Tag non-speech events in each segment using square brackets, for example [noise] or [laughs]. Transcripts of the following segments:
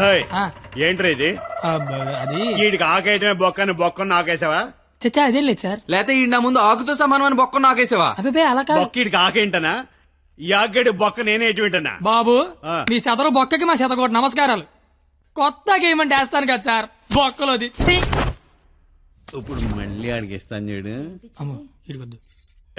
ఏయ్, ఆ, ఏంట్రా ఇది? అది వీడికి ఆకేయటమే బొక్కని బొక్కను నాకేసావా? చచ్చా అదేం లేదు సార్. లేతే ఈ నా ముందు ఆకుతో సమానం అని బొక్క నాకేసావా? అబ్బాయి అలా కాదు. బొక్క వీడికి ఆకేంటనా ఈ ఆకేడు బొక్క నేనే ఎటువంటనా? బాబు ఆ. మీ శతరు బొక్కకి మా శతకోటి నమస్కారాలు. కొత్త గేమ్ అంటే వేస్తాను కదా సార్ బొక్కలోది. ఛీ! ఇప్పుడు మళ్ళీ ఆడికి ఇస్తాను చూడు. అమ్మో ఇడికొద్దు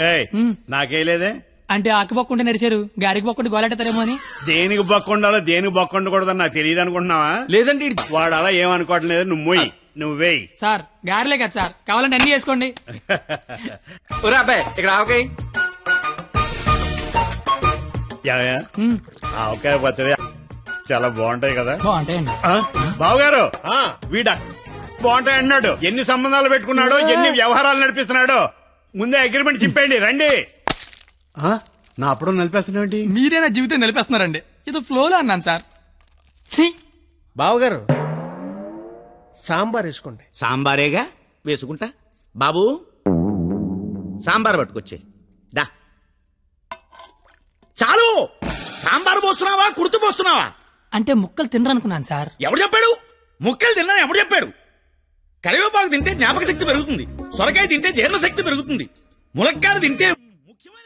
ఏయ్ నాకేలేదే అంటే ఆకు బొక్క ఉంటే నడిచారు గారికి బొక్క ఉంటే గోలెట్టారేమో అని. దేనికి బొక్క ఉండాలో దేనికి బొక్క ఉండకూడదని నాకు తెలియదు అనుకుంటున్నావా లేదంటే ఈడు- వాడు అలా ఏమనుకోవట్లేదు నువ్వు మొయ్యి నువ్వు వేయి. సార్ గారిలే కదా సార్. కావాలంటే అన్ని చేసుకోండి [laughs] ఒరే అబ్బాయి ఇక్కడ ఆవకాయ. ఆవకాయ పచ్చడి చాలా బాగుంటాయి కదా. బాగుంటాయండి. ఆ? బావగారు వీడ బాగుంటాయి అన్నాడు. ఎన్ని సంబంధాలు పెట్టుకున్నాడో ఎన్ని వ్యవహారాలు నడిపిస్తున్నాడో. ముందే అగ్రిమెంట్ చెప్పండి రండి? నా అప్పుడు నడిపేస్తున్నాడు మీరే నా జీవితం నిలిపేస్తున్నారండి. ఇది ఫ్లోలో అన్నాను సార్. ఛీ! బావగారు సాంబార్ వేసుకోండి. సాంబారేగా? వేసుకుంటా? బాబు! సాంబార్ పట్టుకొచ్చే. దా. చాలు! సాంబార్ పోస్తున్నావా? కుర్తు పోస్తున్నావా? అంటే ముక్కలు తినరనుకున్నాను సార్. ఎవడు చెప్పాడు? ముక్కలు తిన్నాను ఎవడు చెప్పాడు? కరివేపాకు తింటే జ్ఞాపక శక్తి పెరుగుతుంది. సొరకాయ తింటే జీర్ణ శక్తి పెరుగుతుంది. ములక్కాయలు తింటే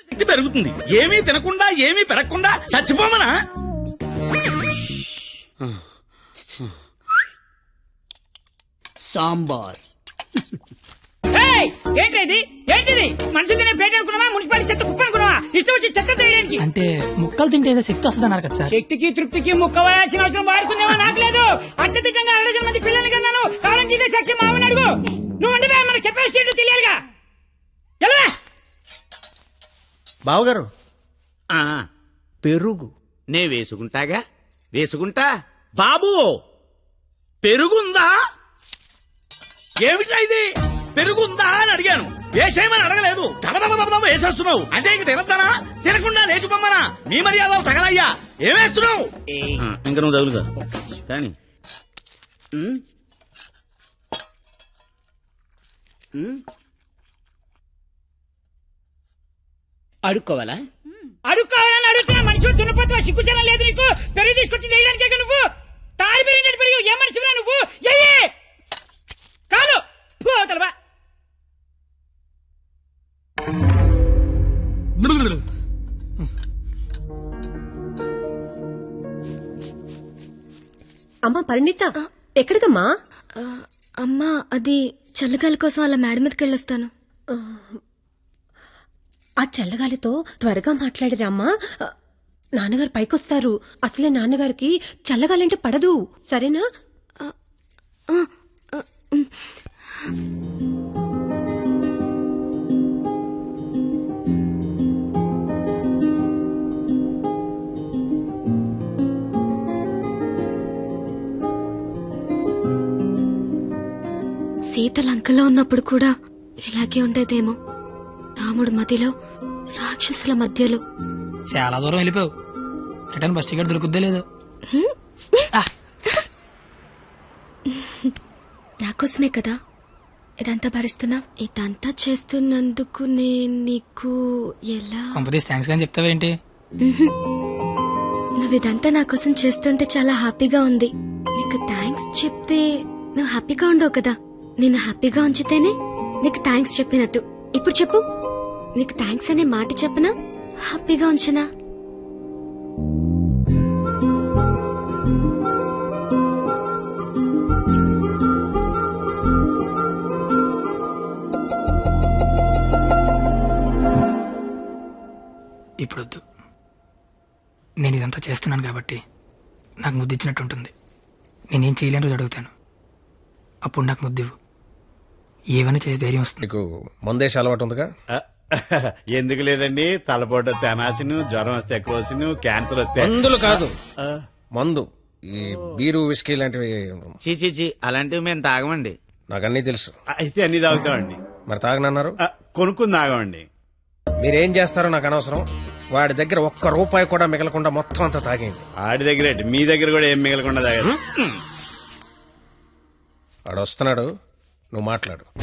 శక్తి పెరుగుతుంది. ఏమీ తినకుండా ఏమీ పెరగకుండా చచ్చిపోమనా? సాంబార్. ఏంటిది? ఏంటిది? మనిషి తినే ప్లేట్ అనుకున్నావా? మున్సిపాలిటీ చెత్త కుప్ప అనుకున్నావా? ఇష్టం వచ్చి చెత్త తీయడానికి. అంటే ముక్కలు తింటే ఏదో శక్తి వస్తుంది అన్నారు కదా సార్. శక్తికి తృప్తికి ముక్క వేయాల్సిన అవసరం వాడుకుందేమో నాకు లేదు. అత్యధికంగా అరడజన మంది పిల్లల్ని కన్నాను. కావాలంటే ఇదే సాక్ష్యం మావని అడుగు. నువ్వు ఉండవే మన కెపాసిటీ తెలియాలిగా. ఎలా బావగారు ఆ, పెరుగు. నే వేసుకుంటాగా? వేసుకుంటా? బాబు! పెరుగుందా? ఏమిటా ఇది? పెరుగుందా అని అడిగాను. వేసేయమని అడగలేదు. వేసేస్తున్నావు. అంటే ఇంక తినద్దానా? తినకుండా లేచిపోమ్మనా? మీ మర్యాదలు తగలయ్యా. ఏమేస్తున్నావు ఇంక నువ్వు తగులుగా కానీ. అడుక్కోవాలా? అడుక్కోవాలని అడుగుతున్నా మనిషి దున్నపోతున్నా సిగ్గుచనం లేదు నీకు? పెరుగు తీసుకొచ్చి వేయడానికే నువ్వు? తాడి పెరిగినట్టు పెరుగు ఏ మనిషిరా నువ్వు? ఎయ్యి కాదు పో అవతల అమ్మా పరిణిత ఎక్కడికమ్మా? అమ్మా అది చల్లగాలి కోసం అలా మేడ మీదకి వెళ్ళొస్తాను. ఆ చల్లగాలితో త్వరగా మాట్లాడిరామ్మా. నాన్నగారు పైకొస్తారు. అసలే నాన్నగారికి చల్లగాలంటే పడదు. సరేనా? సీత లంకలో ఉన్నప్పుడు కూడా ఇలాగే ఉండేదేమో. రాముడు మదిలో రాక్షసుల మధ్యలో. చాలా దూరం వెళ్ళిపోయావు. రిటర్న్ బస్ టికెట్ దొరుకుద్దే లేదు. నాకోసమే కదా ఇదంతా భరిస్తున్నా ఇదంతా చేస్తున్నందుకు నేను నీకు ఎలా? కంపెనీస్ థ్యాంక్స్ కానీ చెప్తావేంటి నువ్వు ఇదంతా నా కోసం చేస్తుంటే చాలా హ్యాపీగా ఉంది. నీకు థ్యాంక్స్ చెప్తే నువ్వు హ్యాపీగా ఉండవు కదా. నేను హ్యాపీగా ఉంచితేనే నీకు థ్యాంక్స్ చెప్పినట్టు. ఇప్పుడు చెప్పు. నీకు థ్యాంక్స్ అనే మాట చెప్పనా? హ్యాపీగా ఉంచనా? ఇప్పుడు వద్దు నేను ఇదంతా చేస్తున్నాను కాబట్టి నాకు ముద్దు ఇచ్చినట్టు ఉంటుంది. నేనేం చేయలేని రోజు అడుగుతాను. అప్పుడు నాకు ముద్దు ఇవ్వు. ఏమైనా చేసి ధైర్యం వస్తుంది. నీకు మందేసి అలవాటు ఉందిగా? ఎందుకు లేదండి తలపోట తెనాసిను జ్వరం వస్తే ఎక్కువసిను క్యాన్సర్ వస్తే మందులు కాదు. మందు. ఈ బీరు విస్కీ లాంటివి చీ చీ చీ. అలాంటివి మేము తాగమండి. నాకు అన్నీ తెలుసు. అయితే అన్ని తాగుతామండి. మరి తాగనన్నారు? ఆ, కొనుక్కుని తాగమండి. మీరేం చేస్తారో నాకు అనవసరం. వాడి దగ్గర ఒక్క రూపాయి కూడా మిగలకుండా మొత్తం అంతా తాగేయండి. ఆడి దగ్గర ఏంటి? మీ దగ్గర కూడా ఏం మిగలకుండా తాగారు వాడు వస్తున్నాడు నువ్వు మాట్లాడు.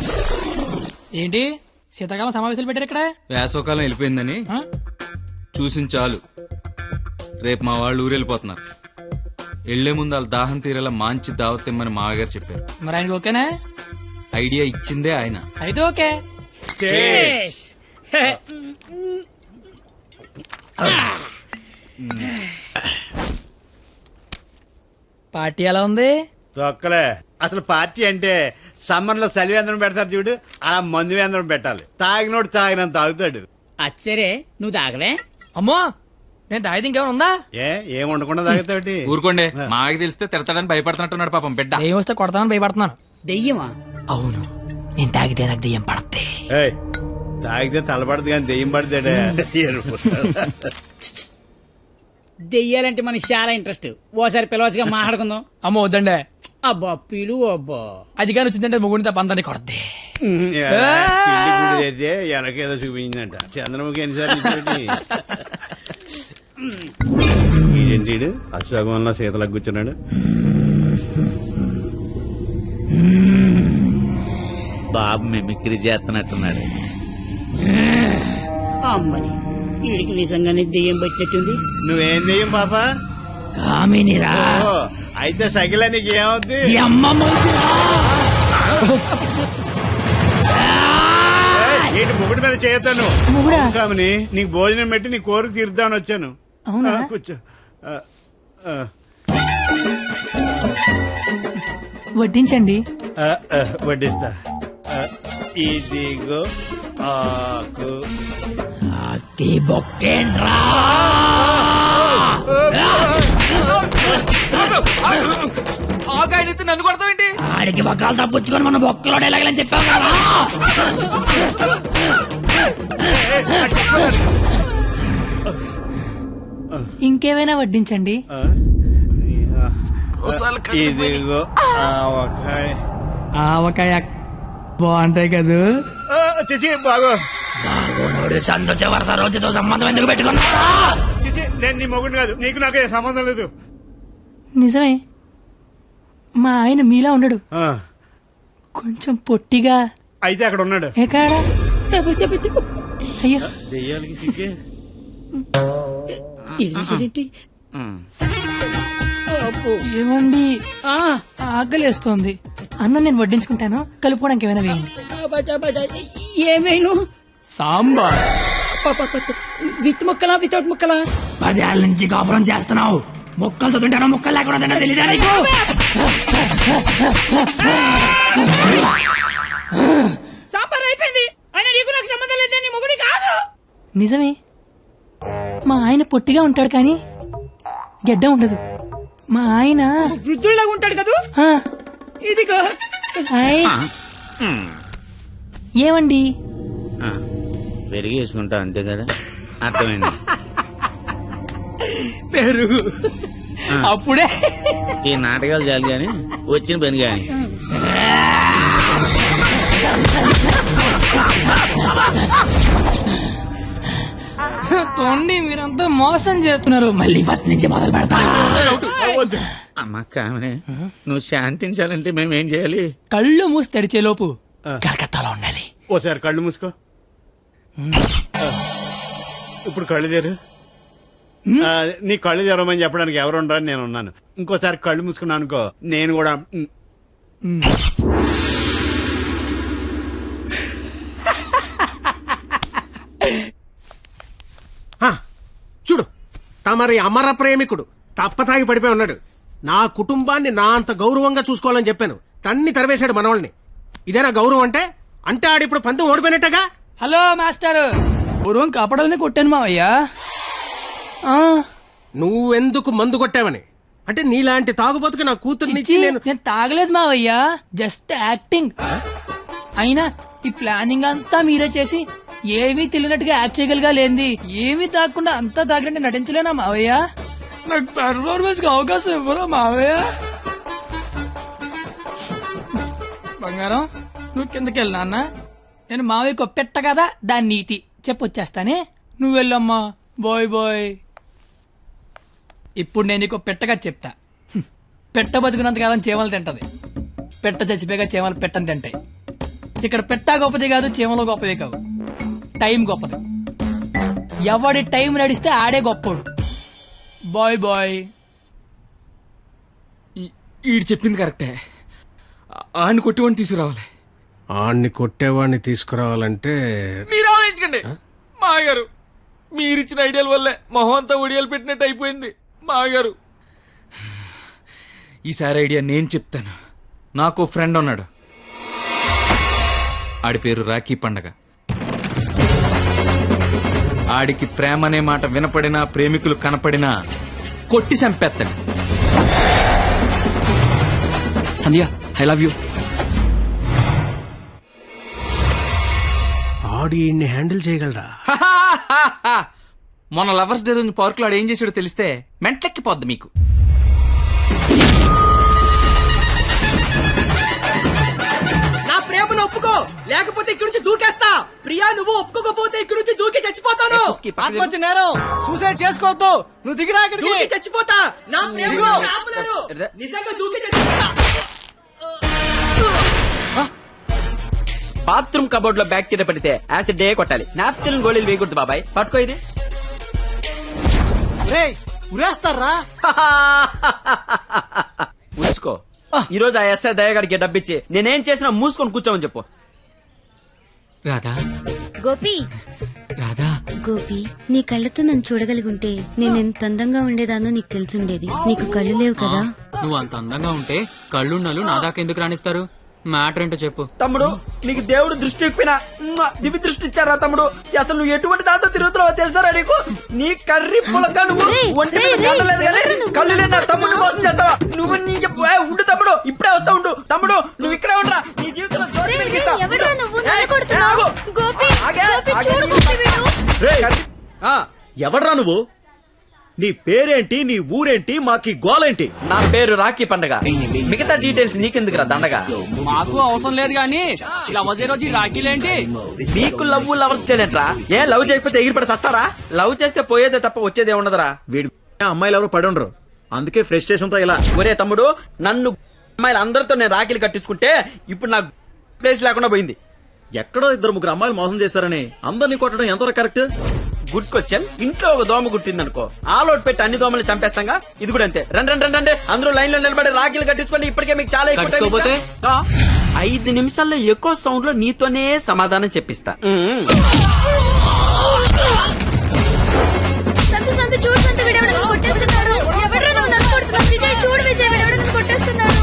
ఏంటి? శీతాకాలం సమావేశాలు పెట్టారు ఇక్కడ? వేసవకాలం వెళ్ళిపోయిందని. ఆ? చూసిన చాలు. రేపు మా వాళ్ళు ఊరు వెళ్ళిపోతున్నారు వెళ్ళే ముందు వాళ్ళ దాహం తీరేలా మంచి దావత్ ఇమ్మని మామగారు చెప్పారు. మరి ఆయనకి ఓకేనా? ఐడియా ఇచ్చిందే ఆయన. అయితే ఓకే. పార్టీ ఎలా ఉంది? తొక్కలే. అసలు పార్టీ అంటే సమ్మర్లో సలివేంద్రం పెడతారు చూడు అలా మందు వేంద్రం పెట్టాలి. తాగినోడు తాగినంత తాగుతాడు. అచ్చరే నువ్వు తాగలే? అమ్మో నేను తాగితే ఇంకేమైనా ఉందా? ఏ ఏం ఉండకుండా తాగుతాడు ఊరుకోండి మాకి తెలిస్తే తిడతాడని భయపడుతున్నట్టున్నాడు పాపం బిడ్డ. దెయ్యం వస్తే కొడతామని భయపడుతున్నాను. దెయ్యమా? అవును నేను తాగితే నాకు దెయ్యం పడద్ది. ఏయ్, తాగితే తలపడదు కానీ దెయ్యం పడతాడే దెయ్యాలంటే మనకి చాలా ఇంట్రెస్ట్. ఓసారి పిలవచ్చుగా మాట్లాడుకుందాం. అమ్మో వద్దండే. అబ్బా పిలు అబ్బా. అది కానీ వచ్చిందంటే ముగ్గురిని తప్ప అందరినీ కొడద్ది. అయితే ఎనకేదో చూపించిందంట. చంద్రముఖి ఎన్నిసార్లు ఈడు? అశోకంలో శీతలకు కూర్చున్నాడు. బాబు మిమిక్రీ చేస్తున్నట్టున్నాడు. అమ్మని వీడికి నిజంగానే దెయ్యం పట్టినట్టుంది. నువ్వేం దెయ్యం పాప? కామినిరా. అయితే సగిల నీకు ఏమవుద్ది ఏయ్, ఏంటి ముగుడి మీద చేయతాను కామని నీకు భోజనం పెట్టి నీ కోరిక తీరుద్దామని వచ్చాను. అవునా? ఆ, కూర్చో. ఆ, ఆ, వడ్డించండి. ఆ, ఆ, వడ్డిస్తా. ఆ, ఇదిగో ఆకు. ఆకాయనైతే నన్ను కొడతావేంటి? ఆడికి బొక్కలు తప్పించుకొని మన బొక్కలో ఎలాగలని చెప్పావు కదా. ఇంకేమైనా వడ్డించండి. ఇదిగో ఆవకాయ. ఆవకాయ బాగుంటాయి కదూ. చిచి బాగో. సంతోష వరుస రోజుతో సంబంధం ఎందుకు పెట్టుకున్నా చిచి నేను నీ మొగుడు కాదు నీకు నాకు ఏ సంబంధం లేదు. నిజమే. మా ఆయన మీలా ఉండడు ఆ, కొంచెం పొట్టిగా. అయితే అక్కడ ఉన్నాడు. ఎక్కడా అయ్యో. ఏమండి? ఆకలేస్తోంది. అన్నం నేను వడ్డించుకుంటాను. కలుపుకోవడానికి ఏమైనా వేయండి. ఏమైనా సాంబార్. విత్ ముక్కలా వితౌట్ ముక్కలా? పదేళ్ళ నుంచి కాపురం చేస్తున్నావు. ముక్కలు చదువుంటానో ముక్కలు లేకుండా తింటా తెలీదా నీకు? సాంబార్ అయిపోయింది. అయినా నీకు నాకు సంబంధం లేదు నీ మొగుడి కాదు. నిజమే. మా ఆయన పొట్టిగా ఉంటాడు కానీ గెడ్డ ఉండదు. మా ఆయన వృద్ధుల్లాగా ఉంటాడు కదా? ఆ, ఇదిగో. ఆయ్. ఏమండి? పెరిగి వేసుకుంటా అంతే కదా? అర్థమైంది. [laughs] పెరుగు. అప్పుడే. ఈ నాటకాలు చాలు గాని వచ్చిన పని గాని. తోండి మీరంతా మోసం చేస్తున్నారు. మళ్ళీ ఫస్ట్ నుంచి మొదలు పెడతా. అమ్మ కామనే నువ్వు శాంతించాలంటే మేము ఏం చేయాలి? కళ్ళు మూసి తెరిచే లోపు కలకత్తాలో ఉండాలి. ఓసారి కళ్ళు మూసుకో. ఇప్పుడు కళ్ళు తెరు. ఆ, నీ కళ్ళు తెరవమని చెప్పడానికి ఎవరు ఉండరని నేను ఉన్నాను. ఇంకోసారి కళ్ళు మూసుకున్నాను అనుకో నేను కూడా ఉమ్, చూడు తమరి అమర ప్రేమికుడు తప్పతాగి పడిపోయి ఉన్నాడు. నా కుటుంబాన్ని నా అంత గౌరవంగా చూసుకోవాలని చెప్పాను. తన్ని తరివేశాడు మనవాళ్ళని. ఇదేనా గౌరవం అంటే? అంటే ఆడిప్పుడు పంతం ఓడిపోయినట్టగా? Hello master. పూర్వం కపడల్ని కొట్టాను మావయ్యా. నువ్వెందుకు మందు కొట్టావని? అంటే నీలాంటి తాగుబోతుకి నా కూతుర్నిచ్చి చిచ్చి, నేను నేను తాగలేదు మావయ్యా. Just acting. అయినా ఈ ప్లానింగ్ అంతా మీరే చేసి ఏమీ తెలియనట్టుగా యాక్ట్ చేయగలిగా లేంది ఏమీ తాగకుండా అంతా తాగినట్టు నటించలేనా మావయ్య? నాకు పెర్ఫార్మెన్స్కి అవకాశం ఇవ్వరా మావయ్య? బంగారం నువ్వు కిందకి వెళ్ళు నాన్న. నేను మావయ్యకు పెట్ట కదా దాని నీతి. చెప్పొచ్చేస్తానే. నువ్వు వెళ్ళమ్మా. Bye bye. ఇప్పుడు నేను నీకు పెట్టగా చెప్తా. పెట్ట బతుకున్నంతకాలం చీమలు తింటది. పెట్ట చచ్చిపోయాక చీమలు పెట్టని తింటాయి. ఇక్కడ పెట్ట గొప్పది కాదు చీమలు గొప్పది కావు. టైం గొప్పది. ఎవడి టైం నడిస్తే ఆడే గొప్పోడు. Bye bye. ఈడు చెప్పింది కరెక్టే. ఆయన కొట్టివాడిని తీసుకురావాలి. ఆణ్ణి కొట్టేవాడిని తీసుకురావాలంటే మీరు ఆలోచించకండి. మాగారు మీరిచ్చిన ఐడియాల వల్లే మొహం అంతా ఒడియాలు పెట్టినట్టు అయిపోయింది. మాగారు ఈసారి ఐడియా నేను చెప్తాను. నాకు ఫ్రెండ్ ఉన్నాడు. ఆడి పేరు రాఖీ పండగ. ఆడికి ప్రేమ అనే మాట వినపడినా ప్రేమికులు కనపడినా కొట్టి చంపేస్తాడు. Sandhya I love you. ఆడు హ్యాండిల్ చేయగలరా? మొన్న లవర్స్ డే రోజు పార్క్లో ఆడు ఏం చేసాడో తెలిస్తే మెంట్లెక్కిపోద్ది మీకు. నా ప్రేమను ఒప్పుకో. లేకపోతే ఇక్కడి నుంచి దూకేస్తా. ప్రియా నువ్వు ఒప్పుకోకపోతే ఇక్కడి నుంచి దూకి చచ్చిపోతాను. ఆత్మహత్య నేరం. సూసైడ్ చేసుకోవద్దు. నువ్వు దిగిరా. దూకి చచ్చిపోతా. నా ప్రేమను ఆపలేరు. నిజంగా దూకి చచ్చిపోతా. బాత్రూమ్ కబోర్డ్లో బ్యాక్టీరియా పడితే యాసిడ్ డే కొట్టాలి. నాప్కిన్ గోళీలు వేయకూడదు బాబాయ్. పట్టుకో ఇది. రేయ్, ఉరేస్తారా? [laughs] ఉంచుకో ఈ రోజు ఆ ఎస్ఐ దయగాడికి డబ్బిచ్చి నేనేం చేసినా మూసుకొని కూర్చోమని చెప్పు. రాధా. గోపి. రాధా. గోపి నీ కళ్ళతో నన్ను చూడగలిగుంటే నేను ఎంత అందంగా ఉండేదానో నీకు తెలిసుండేది. నీకు కళ్ళు లేవు కదా? నువ్వు అంత అందంగా ఉంటే కళ్ళున్నలు నా దాకా ఎందుకు రాణిస్తారు? మ్యాటర్ ఏంటో చెప్పు. తమ్ముడు నీకు దేవుడు దృష్టి ఇప్పినా దివి దృష్టి ఇచ్చారా తమ్ముడు? అసలు నువ్వు ఎటువంటి దాంతో తిరుగుతున్నావో తెలుసారా నీకు? నీ కర్రీ పులక నువ్వు ఒంటి మీద లేదు కానీ? కళ్ళు లేని నా తమ్ముడు మోసం చేస్తావా? నువ్వు నీ చెప్పు ఏ, ఉండు తమ్ముడు ఇప్పుడే వస్తా ఉండు. తమ్ముడు నువ్వు ఇక్కడే ఉండరా? నీ జీవితంలో వెలిగిస్తా. రేయ్, ఎవడ్రా. నువ్వు? నీ పేరేంటి నీ ఊరేంటి మాకి గోలేంటి? నా పేరు రాఖీ పండగ. మిగతా డీటెయిల్స్ నీకెందుకురా దండగా? మాకు అవసరం లేదు కానీ ఇలా వచ్చే రోజు రాఖీలేంటి? నీకు లవ్ లవర్స్ చేయలేంట్రా ఏ లవ్ చేయకపోతే ఎగిరిపడి సస్తారా? లవ్ చేస్తే పోయేదే తప్ప వచ్చేదే ఉండదురా. వీడి అమ్మాయిలు ఎవరు పడి ఉండరు. అందుకే ఫ్రస్ట్రేషన్తో ఇలా. ఒరే తమ్ముడు నన్ను అమ్మాయిలు అందరితో నేను రాఖీలు కట్టించుకుంటే ఇప్పుడు నాకు ప్లేస్ లేకుండా పోయింది. ఎక్కడో ఇద్దరు ముగ్గురు అమ్మాయిలు మోసం చేశారని అందరినీ కొట్టడం ఎంతవరకు కరెక్ట్? గుడ్ క్వశ్చన్ ఇంట్లో ఒక దోమ కుట్టిందనుకో ఆల్ అవుట్ పెట్టి అన్ని దోమలు చంపేస్తాగా? ఇది కూడా అంతే. రండి రండి రండి రండి. అందరూ లైన్లో నిలబడి రాఖీలు కట్టించుకోండి. ఇప్పటికే మీకు చాలా ఎక్కువ time కట్టుకోపోతే? ఇచ్చా. ఆ, ఐదు నిమిషాల్లో ఎక్కువ సౌండ్లో నీతోనే సమాధానం చెప్పిస్తా. మ్మ్. సంతు సంతు చూడు సంతు వీడు ఎవడో నన్ను కొట్టేస్తున్నాడు. ఎవడ్రా నువ్వు నన్ను కొడుతున్నావు విజయ్ చూడు విజయ్ వీడు ఎవడో నన్ను కొట్టేస్తున్నాడు.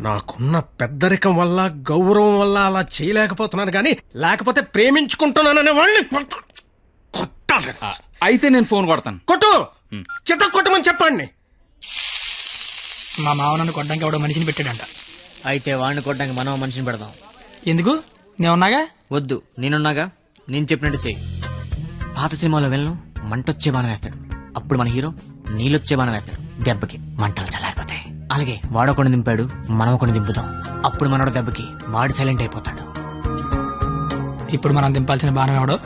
నాకున్న పెద్దరికం వల్ల గౌరవం వల్ల అలా చేయలేకపోతున్నాను కానీ లేకపోతే ప్రేమించుకుంటున్నాననే వాళ్ళని కొట్ట- కొట్టాలి. అయితే నేను ఫోన్ కొడతాను. కొట్టు! చిత్త కొట్టమని చెప్పండి మా మావ నన్ను కొట్టడానికి ఎవడో మనిషిని పెట్టాడంట. అయితే వాడిని కొట్టడానికి మనం మనిషిని పెడదాం. ఎందుకు? నేను ఉన్నాగా వద్దు నేనున్నాగా? నేను చెప్పినట్టు చెయ్యి. పాత సినిమాలో వెళ్ళను మంటొచ్చే బాణం వేస్తాడు. అప్పుడు మన హీరో నీళ్ళొచ్చే బాణం వేస్తాడు. దెబ్బకి మంటలు చల్లారిపోతాయి అలాగే వాడొకడిని దింపాడు మనం కొన్ని దింపుదాం. అప్పుడు మనోడు దెబ్బకి వాడు సైలెంట్ అయిపోతాడు. ఇప్పుడు మనం దింపాల్సిన బాణం ఎవడో?